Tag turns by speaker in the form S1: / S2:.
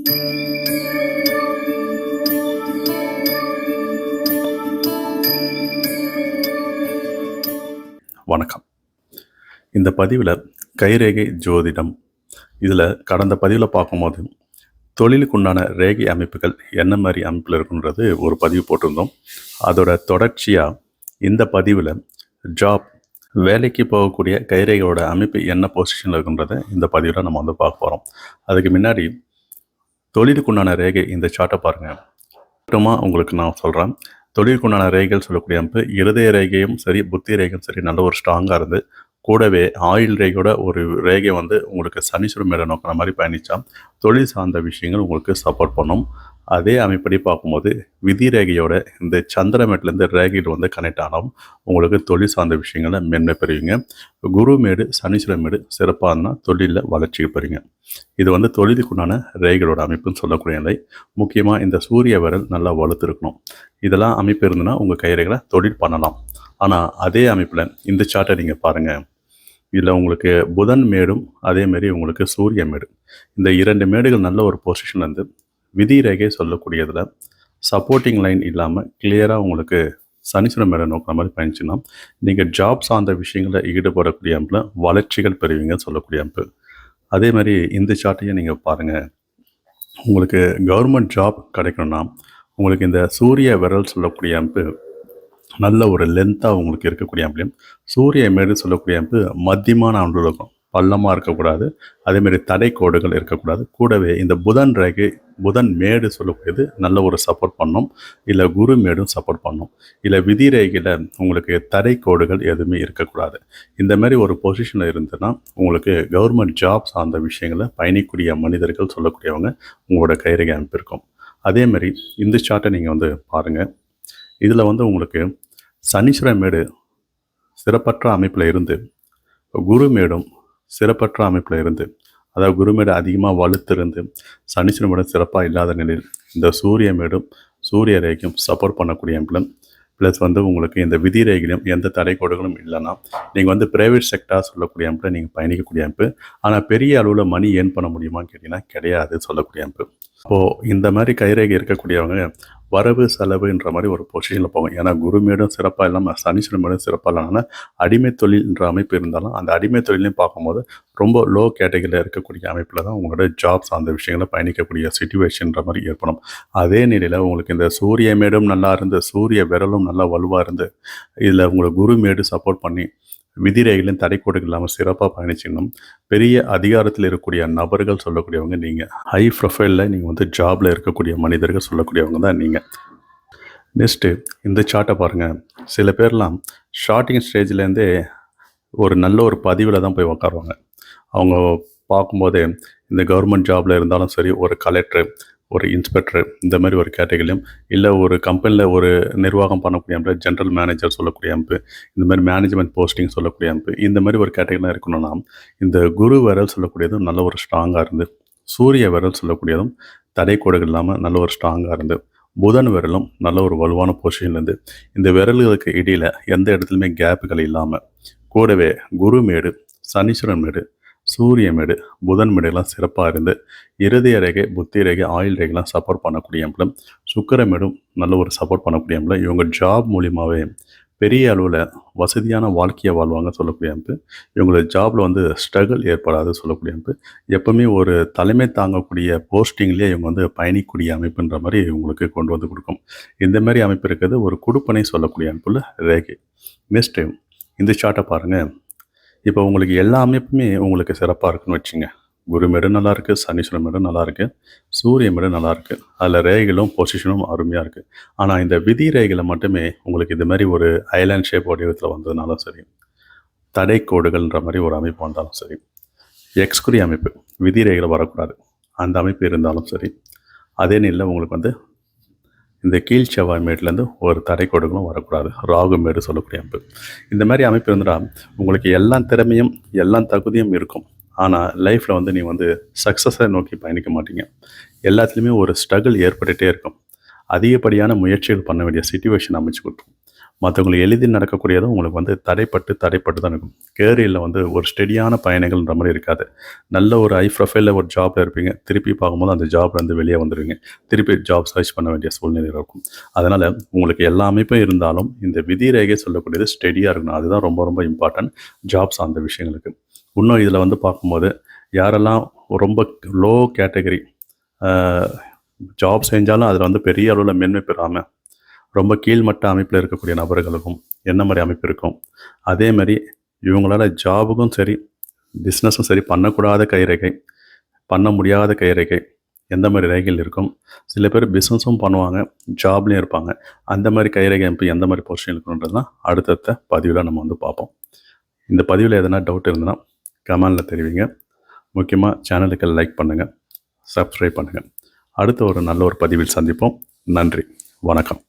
S1: வணக்கம். இந்த பதிவில் கைரேகை ஜோதிடம். இதில் கடந்த பதிவில் பார்க்கும்போது தொழிலுக்குண்டான ரேகை அமைப்புகள் என்ன மாதிரி அமைப்பில் இருக்குன்றது ஒரு பதிவு போட்டிருந்தோம். அதோட தொடர்ச்சியாக இந்த பதிவில் ஜாப் வேலைக்கு போகக்கூடிய கைரேகையோட அமைப்பு என்ன பொசிஷனில் இருக்குன்றதை இந்த பதிவில் நம்ம வந்து பார்க்க போகிறோம் அதுக்கு முன்னாடி தொழிலுக்குண்டான ரேகை இந்த சார்ட்டை பாருங்கள் மட்டுமா உங்களுக்கு நான் சொல்கிறேன் தொழிலுக்குண்டான ரேகைகள் சொல்லக்கூடிய அமைப்பு இருதய ரேகையும் சரி புத்தி ரேகையும் சரி நல்ல ஒரு ஸ்ட்ராங்காக இருந்து கூடவே ஆயில் ரேகையோட ஒரு ரேகை வந்து உங்களுக்கு சனீஸ்வரம் மேலே நோக்கிற மாதிரி பயணித்தா தொழில் சார்ந்த விஷயங்கள் உங்களுக்கு சப்போர்ட் பண்ணும். அதே அமைப்படி பார்க்கும்போது விதி ரேகையோட இந்த சந்திரமேட்லேருந்து ரேகையில் வந்து கனெக்ட் ஆனாலும் உங்களுக்கு தொழில் சார்ந்த விஷயங்களை மேன்மை பெறுவீங்க. குரு மேடு சனீஸ்வர மேடு சிறப்பாக இருந்தால் தொழிலில் வளர்ச்சி பெறுவீங்க. இது வந்து தொழிலுக்குண்டான ரேகைகளோட அமைப்புன்னு சொல்லக்கூடிய நிலை. முக்கியமாக இந்த சூரிய விரல் நல்லா வளர்த்துருக்கணும். இதெல்லாம் அமைப்பு இருந்ததுன்னா உங்கள் கைரேகளை தொழில் பண்ணலாம். ஆனால் அதே அமைப்பில் இந்த சார்ட்டை நீங்கள் பாருங்கள் இதில் உங்களுக்கு புதன் மேடும் அதேமாரி உங்களுக்கு சூரிய மேடு இந்த இரண்டு மேடுகள் நல்ல ஒரு பொசிஷன் வந்து விதி ரேகை சொல்லக்கூடியதில் சப்போர்ட்டிங் லைன் இல்லாமல் கிளியராக உங்களுக்கு சனீஸ்வரன் மேலே நோக்கிற மாதிரி பயணிச்சுன்னா நீங்கள் ஜாப் சார்ந்த விஷயங்களில் ஈடுபடக்கூடிய அமைப்பில் வளர்ச்சிகள் பெறுவீங்கன்னு சொல்லக்கூடிய அமைப்பு அதே மாதிரி இந்த சார்ட்டையும் நீங்கள் பாருங்கள் உங்களுக்கு கவர்மெண்ட் ஜாப் கிடைக்கணும்னா உங்களுக்கு இந்த சூரிய விரல் சொல்லக்கூடிய அமைப்பு நல்ல ஒரு லென்த்தாக உங்களுக்கு இருக்கக்கூடிய அமைப்பு சூரிய மேடு சொல்லக்கூடிய அமைப்பு மத்தியமான அமைப்பு இருக்கும் பள்ளமாக இருக்கக்கூடாது. அதேமாரி தடை கோடுகள் இருக்கக்கூடாது. கூடவே இந்த புதன் ரேகை புதன் மேடு சொல்லக்கூடியது நல்ல ஒரு சப்போர்ட் பண்ணும். இல்லை குரு மேடும் சப்போர்ட் பண்ணும். இல்லை விதி ரேகையில் உங்களுக்கு தடை கோடுகள் எதுவுமே இருக்கக்கூடாது. இந்த மாதிரி ஒரு பொசிஷனில் இருந்ததுன்னா உங்களுக்கு கவர்மெண்ட் ஜாப் சார்ந்த விஷயங்களை பயணிக்கூடிய மனிதர்கள் சொல்லக்கூடியவங்க உங்களோட கைரேகை அமைப்பு இருக்கும் அதேமாரி இந்த சார்ட்டை நீங்கள் வந்து பாருங்கள் இதில் வந்து உங்களுக்கு சனீஸ்வர மேடு சிறப்பற்ற அமைப்பில் இருந்து குரு மேடும் சிறப்பற்ற அமைப்பில் இருந்து அதாவது குருமேடு அதிகமாக வலுத்திருந்து சனீஸ்வரன் சிறப்பாக இல்லாத நிலையில் இந்த சூரிய மேடும் சூரிய ரேகையும் சப்போர்ட் பண்ணக்கூடிய அமைப்பிலும் ப்ளஸ் வந்து உங்களுக்கு இந்த விதி ரேகையிலும் எந்த தடை கோடுகளும் இல்லைன்னா நீங்கள் வந்து ப்ரைவேட் செக்டார் சொல்லக்கூடிய அமைப்பில் நீங்கள் பயணிக்கக்கூடிய அமைப்பு ஆனால் பெரிய அளவில் மணி ஏர்ன் பண்ண முடியுமான்னு கேட்டிங்கன்னா கிடையாது சொல்லக்கூடிய அமைப்பு இப்போது இந்த மாதிரி கைரேகை இருக்கக்கூடியவங்க வரவு செலவுன்ற மாதிரி ஒரு பொசிஷனில் போகும் ஏன்னா குருமேடும் சிறப்பாக இல்லாமல் சனீஸ்வரன் மேடும் சிறப்பாக இல்லாமல் அடிமை தொழில்ன்ற அமைப்பு இருந்தாலும் அந்த அடிமை தொழிலையும் பார்க்கும்போது ரொம்ப லோ கேட்டகரியில் இருக்கக்கூடிய அமைப்பில் தான் உங்களோட ஜாப்ஸ் அந்த விஷயங்களை பயணிக்கக்கூடிய சுச்சுவேஷன்ற மாதிரி ஏற்படும். அதே நிலையில் உங்களுக்கு இந்த சூரிய மேடும் நல்லா இருந்து சூரிய விரலும் நல்லா வலுவாக இருந்து இதில் உங்களை குரு மேடு சப்போர்ட் பண்ணி விதிரேகையிலும் தடைக்கோடுகள் இல்லாமல் சிறப்பாக பயணிச்சிக்கணும் பெரிய அதிகாரத்தில் இருக்கக்கூடிய நபர்கள் சொல்லக்கூடியவங்க நீங்கள் ஹை ப்ரொஃபைலில் நீங்கள் வந்து ஜாபில் இருக்கக்கூடிய மனிதர்கள் சொல்லக்கூடியவங்க தான் நீங்கள் நெக்ஸ்ட்டு இந்த சார்ட்டை பாருங்கள் சில பேர்லாம் ஸ்டார்டிங் ஸ்டேஜ்லேருந்தே ஒரு நல்ல ஒரு பதிவில் தான் போய் உக்காருவாங்க. அவங்க பார்க்கும்போதே இந்த கவர்மெண்ட் ஜாபில் இருந்தாலும் சரி ஒரு கலெக்டர் ஒரு இன்ஸ்பெக்டர் இந்த மாதிரி ஒரு கேட்டகரியிலும் இல்லை ஒரு கம்பெனியில் ஒரு நிர்வாகம் பண்ணக்கூடிய அமைப்பு ஜென்ரல் மேனேஜர் சொல்லக்கூடிய அமைப்பு இந்த மாதிரி மேனேஜ்மெண்ட் போஸ்டிங் சொல்லக்கூடிய அமைப்பு இந்த மாதிரி ஒரு கேட்டகரியில் இருக்கணும்னா இந்த குரு விரல் சொல்லக்கூடியதும் நல்ல ஒரு ஸ்ட்ராங்காக இருந்து சூரிய விரல் சொல்லக்கூடியதும் தடை கோடுகள் இல்லாமல் நல்ல ஒரு ஸ்ட்ராங்காக இருந்து புதன் விரலும் நல்ல ஒரு வலுவான பொசிஷன்லேருந்து இந்த விரல்களுக்கு இடையில் எந்த இடத்துலையுமே கேப்புகள் இல்லாமல் கூடவே குரு மேடு சனீஸ்வரன் மேடு சூரிய மேடு புதன் மேடுலாம் சிறப்பாக இருந்து இருதய ரேகை புத்தி ரேகை ஆயில் ரேகைலாம் சப்போர்ட் பண்ணக்கூடிய அமைப்பில் சுக்கர மேடும் நல்ல ஒரு சப்போர்ட் பண்ணக்கூடிய அமைப்பில் இவங்க ஜாப் மூலியமாகவே பெரிய அளவில் வசதியான வாழ்க்கையை வாழ்வாங்க சொல்லக்கூடிய அமைப்பு இவங்களோட ஜாபில் வந்து ஸ்ட்ரகிள் ஏற்படாது சொல்லக்கூடிய அமைப்பு எப்பவுமே ஒரு தலைமை தாங்கக்கூடிய போஸ்டிங்லேயே இவங்க வந்து பயணிக்கூடிய அமைப்புன்ற மாதிரி இவங்களுக்கு கொண்டு வந்து கொடுக்கும். இந்த மாதிரி அமைப்பு இருக்கிறது ஒரு குடுப்பனை சொல்லக்கூடிய அமைப்புல ரேகை. நெக்ஸ்ட் டைம் இந்த சார்ட்டை பாருங்கள் இப்போ உங்களுக்கு எல்லா அமைப்புமே உங்களுக்கு சிறப்பாக இருக்குன்னு வச்சுங்க. குரு மேடு நல்லா இருக்கு சனீஸ்வரன் மேடம் நல்லா இருக்கு சூரிய மேடம் நல்லா இருக்கு. அதில் ரேகைகளும் பொசிஷனும் அருமையாக இருக்கு. ஆனால் இந்த விதி ரேகைகளை மட்டுமே உங்களுக்கு இது மாதிரி ஒரு ஐலாண்ட் ஷேப் வடிவத்தில் வந்ததுனாலும் சரி தடை கோடுகள்ன்ற மாதிரி ஒரு அமைப்பு வந்தாலும் சரி எக்ஸ்குரி அமைப்பு விதி ரேகையில் வரக்கூடாது. அந்த அமைப்பு இருந்தாலும் சரி அதே நிலையில் உங்களுக்கு வந்து இந்த கீழ் செவ்வாய் மேட்லேருந்து ஒரு தடை கோடுகளும் வரக்கூடாது. ராகு மேடு சொல்லக்கூடிய அமைப்பு. இந்த மாதிரி அமைப்பு இருந்தால் உங்களுக்கு எல்லா திறமையும் எல்லா தகுதியும் இருக்கும். ஆனால் லைஃப்பில் வந்து நீ வந்து சக்ஸஸை நோக்கி பயணிக்க மாட்டீங்க. எல்லாத்துலேயுமே ஒரு ஸ்ட்ரகிள் ஏற்பட்டுகிட்டே இருக்கும். அதிகப்படியான முயற்சிகள் பண்ண வேண்டிய சுச்சுவேஷன் அமைச்சு கொடுக்கும். மற்றவங்களுக்கு எளிதில் நடக்கக்கூடியதும் உங்களுக்கு வந்து தடைப்பட்டு தடைப்பட்டு தான் இருக்கும். கேரியரில் வந்து ஒரு ஸ்டெடியான பயணங்கள்ன்ற மாதிரி இருக்காது. நல்ல ஒரு ஹை ப்ரொஃபைலில் ஒரு ஜாப்பில் இருப்பீங்க. திருப்பி பார்க்கும்போது அந்த ஜாப்லேருந்து வெளியே வந்துடுவீங்க திருப்பி ஜாப் சர்ச் பண்ண வேண்டிய சூழ்நிலை இருக்கும். அதனால் உங்களுக்கு எல்லா அமைப்பும் இருந்தாலும் இந்த விதி ரேகை சொல்லக்கூடியது ஸ்டெடியாக இருக்கணும். அதுதான் ரொம்ப ரொம்ப இம்பார்ட்டன்ட் ஜாப்ஸ் அந்த விஷயங்களுக்கு. இன்னும் இதில் வந்து பார்க்கும்போது யாரெல்லாம் ரொம்ப லோ கேட்டகரி ஜாப் செஞ்சாலும் அதில் வந்து பெரிய அளவில் மேன்மை பெறாமல் ரொம்ப கீழ்மட்ட அமைப்பில் இருக்கக்கூடிய நபர்களுக்கும் என்ன மாதிரி அமைப்பு இருக்கும்? அதே மாதிரி இவங்களால் ஜாபுக்கும் சரி பிஸ்னஸும் சரி பண்ணக்கூடாத கைரேகை பண்ண முடியாத கைரேகை எந்த மாதிரி ரேகைகள் இருக்கும்? சில பேர் பிஸ்னஸும் பண்ணுவாங்க ஜாப்லேயும் இருப்பாங்க. அந்த மாதிரி கைரேகை அமைப்பு எந்த மாதிரி பொசிஷன் இருக்கணுன்றதுலாம் அடுத்தடுத்த பதிவில் நம்ம வந்து பார்ப்போம். இந்த பதிவில் எதனா டவுட் இருந்ததுன்னா கமெண்டில் தெரிவிங்க. முக்கியமாக சேனலுக்கு லைக் பண்ணுங்கள் சப்ஸ்கிரைப் பண்ணுங்கள் அடுத்த ஒரு நல்ல ஒரு பதிவில் சந்திப்போம். நன்றி. வணக்கம்.